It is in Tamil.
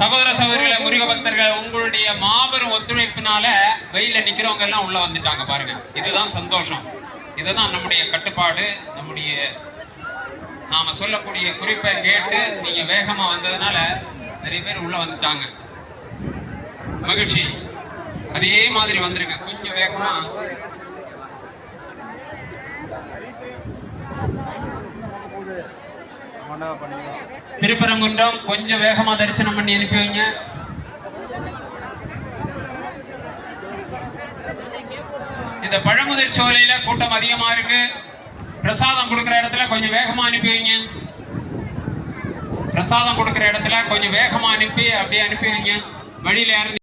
சகோதர சகோதரிகளை முருக பக்தர்கள் உங்களுடைய மாபெரும் ஒத்துழைப்பினால வெயில நிக்கிறவங்க எல்லாம் உள்ள வந்துட்டாங்க பாருங்க. இதுதான் சந்தோஷம். இதுதான் நம்முடைய கட்டுப்பாடு நம்முடைய நாம சொல்லக்கூடிய குறிப்பை கேட்டு நீங்க வேகமா வந்ததுனால நிறைய பேர் உள்ள வந்துட்டாங்க. மகிழ்ச்சி. அதே மாதிரி வந்துருங்க. கொஞ்சம் வேகமா. திருப்பரங்குன்றம் கொஞ்சம் வேகமா தரிசனம் பண்ணி அனுப்பி வைங்க. இந்த பழமுதிர் சோலையில கூட்டம் அதிகமா இருக்கு. பிரசாதம் கொடுக்கிற இடத்துல கொஞ்சம் வேகமா அனுப்பி வைங்க. பிரசாதம் கொடுக்கிற இடத்துல கொஞ்சம் வேகமா அனுப்பி அப்படியே அனுப்பி வைங்க. வழியில யாரும்